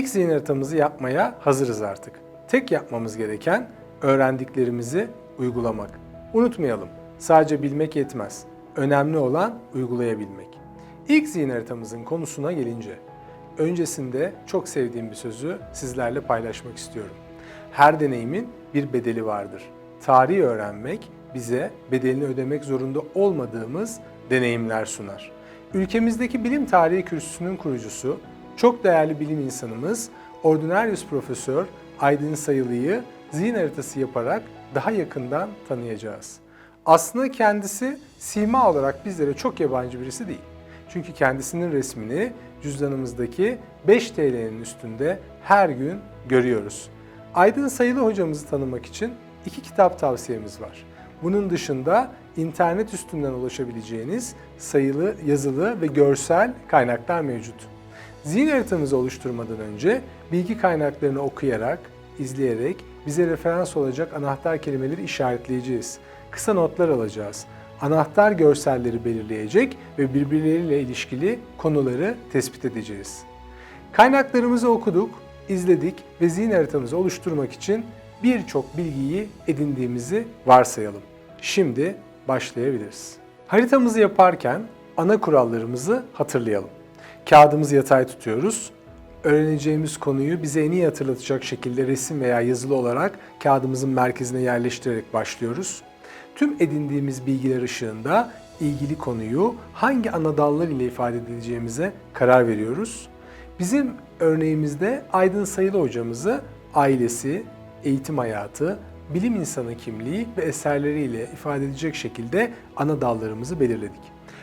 İlk zihin haritamızı yapmaya hazırız artık. Tek yapmamız gereken öğrendiklerimizi uygulamak. Unutmayalım, sadece bilmek yetmez. Önemli olan uygulayabilmek. İlk zihin haritamızın konusuna gelince, öncesinde çok sevdiğim bir sözü sizlerle paylaşmak istiyorum. Her deneyimin bir bedeli vardır. Tarihi öğrenmek bize bedelini ödemek zorunda olmadığımız deneyimler sunar. Ülkemizdeki bilim tarihi kürsüsünün kurucusu, çok değerli bilim insanımız Ordinarius Profesör Aydın Sayılı'yı zihin haritası yaparak daha yakından tanıyacağız. Aslında kendisi sima olarak bizlere çok yabancı birisi değil. Çünkü kendisinin resmini cüzdanımızdaki 5 TL'nin üstünde her gün görüyoruz. Aydın Sayılı hocamızı tanımak için iki kitap tavsiyemiz var. Bunun dışında internet üstünden ulaşabileceğiniz sayılı, yazılı ve görsel kaynaklar mevcut. Zihin haritamızı oluşturmadan önce bilgi kaynaklarını okuyarak, izleyerek bize referans olacak anahtar kelimeleri işaretleyeceğiz. Kısa notlar alacağız. Anahtar görselleri belirleyecek ve birbirleriyle ilişkili konuları tespit edeceğiz. Kaynaklarımızı okuduk, izledik ve zihin haritamızı oluşturmak için birçok bilgiyi edindiğimizi varsayalım. Şimdi başlayabiliriz. Haritamızı yaparken ana kurallarımızı hatırlayalım. Kağıdımızı yatay tutuyoruz. Öğreneceğimiz konuyu bize en iyi hatırlatacak şekilde resim veya yazılı olarak kağıdımızın merkezine yerleştirerek başlıyoruz. Tüm edindiğimiz bilgiler ışığında ilgili konuyu hangi ana dallar ile ifade edeceğimize karar veriyoruz. Bizim örneğimizde Aydın Sayılı hocamızı ailesi, eğitim hayatı, bilim insanı kimliği ve eserleriyle ifade edecek şekilde ana dallarımızı belirledik.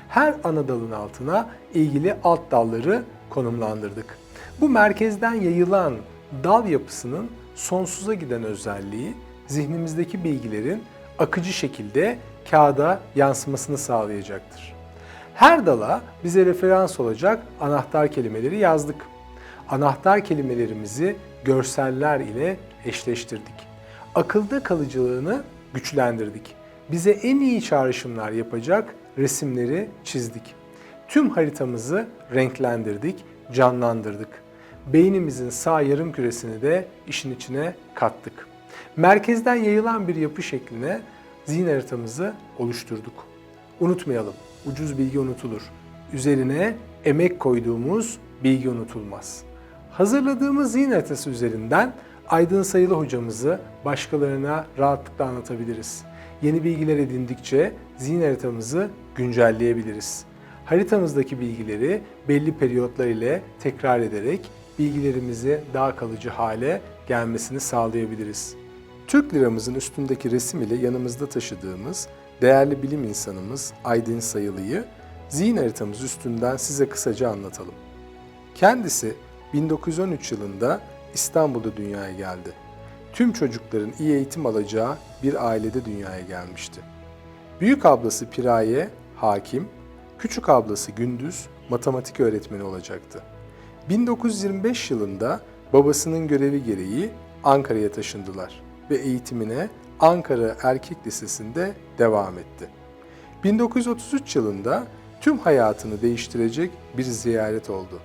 Her ana dalın altına ilgili alt dalları konumlandırdık. Bu merkezden yayılan dal yapısının sonsuza giden özelliği zihnimizdeki bilgilerin akıcı şekilde kağıda yansımasını sağlayacaktır. Her dala bize referans olacak anahtar kelimeleri yazdık. Anahtar kelimelerimizi görseller ile eşleştirdik. Akılda kalıcılığını güçlendirdik. Bize en iyi çağrışımlar yapacak resimleri çizdik. Tüm haritamızı renklendirdik, canlandırdık. Beynimizin sağ yarım küresini de işin içine kattık. Merkezden yayılan bir yapı şekline zihin haritamızı oluşturduk. Unutmayalım, ucuz bilgi unutulur. Üzerine emek koyduğumuz bilgi unutulmaz. Hazırladığımız zihin haritası üzerinden Aydın Sayılı hocamızı başkalarına rahatlıkla anlatabiliriz. Yeni bilgiler edindikçe zihin haritamızı güncelleyebiliriz. Haritamızdaki bilgileri belli periyotlar ile tekrar ederek bilgilerimizi daha kalıcı hale gelmesini sağlayabiliriz. Türk liramızın üstündeki resim ile yanımızda taşıdığımız değerli bilim insanımız Aydın Sayılı'yı zihin haritamız üstünden size kısaca anlatalım. Kendisi 1913 yılında İstanbul'da dünyaya geldi. Tüm çocukların iyi eğitim alacağı bir ailede dünyaya gelmişti. Büyük ablası Piraye hakim, küçük ablası Gündüz matematik öğretmeni olacaktı. 1925 yılında babasının görevi gereği Ankara'ya taşındılar ve eğitimine Ankara Erkek Lisesi'nde devam etti. 1933 yılında tüm hayatını değiştirecek bir ziyaret oldu.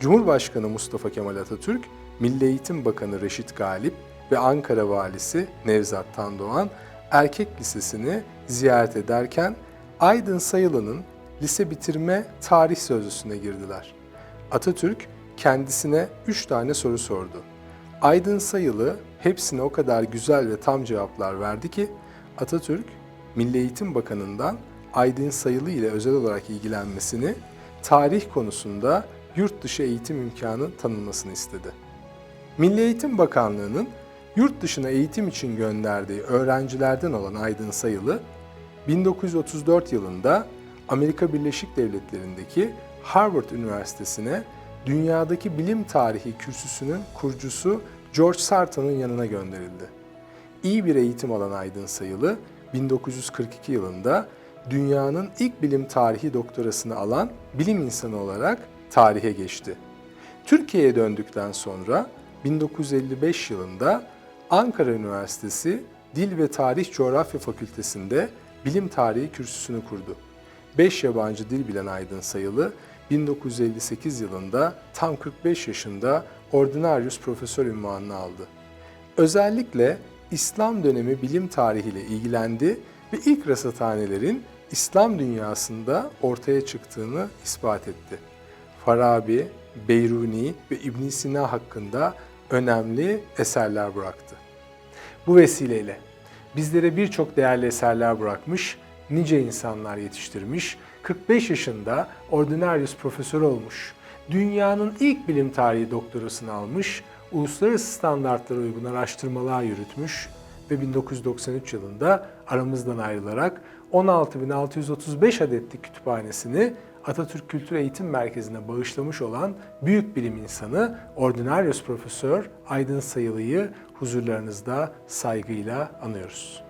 Cumhurbaşkanı Mustafa Kemal Atatürk, Milli Eğitim Bakanı Reşit Galip ve Ankara Valisi Nevzat Tandoğan Erkek Lisesi'ni ziyaret ederken Aydın Sayılı'nın lise bitirme tarih sözlüsüne girdiler. Atatürk kendisine üç tane soru sordu. Aydın Sayılı hepsine o kadar güzel ve tam cevaplar verdi ki Atatürk Milli Eğitim Bakanı'ndan Aydın Sayılı ile özel olarak ilgilenmesini, tarih konusunda yurt dışı eğitim imkanı tanınmasını istedi. Milli Eğitim Bakanlığı'nın yurt dışına eğitim için gönderdiği öğrencilerden olan Aydın Sayılı, 1934 yılında Amerika Birleşik Devletleri'ndeki Harvard Üniversitesi'ne dünyadaki bilim tarihi kürsüsünün kurucusu George Sarton'un yanına gönderildi. İyi bir eğitim alan Aydın Sayılı, 1942 yılında dünyanın ilk bilim tarihi doktorasını alan bilim insanı olarak tarihe geçti. Türkiye'ye döndükten sonra 1955 yılında Ankara Üniversitesi Dil ve Tarih Coğrafya Fakültesi'nde bilim tarihi kürsüsünü kurdu. 5 yabancı dil bilen Aydın Sayılı 1958 yılında tam 45 yaşında Ordinarius Profesör ünvanını aldı. Özellikle İslam dönemi bilim tarihiyle ilgilendi ve ilk rasathanelerin İslam dünyasında ortaya çıktığını ispat etti. Farabi, Beyruni ve İbn Sina hakkında önemli eserler bıraktı. Bu vesileyle bizlere birçok değerli eserler bırakmış, nice insanlar yetiştirmiş, 45 yaşında Ordinarius profesör olmuş, dünyanın ilk bilim tarihi doktorasını almış, uluslararası standartlara uygun araştırmalar yürütmüş ve 1993 yılında aramızdan ayrılarak 16.635 adetlik kütüphanesini Atatürk Kültür Eğitim Merkezi'ne bağışlamış olan büyük bilim insanı Ordinarius Profesör Aydın Sayılı'yı huzurlarınızda saygıyla anıyoruz.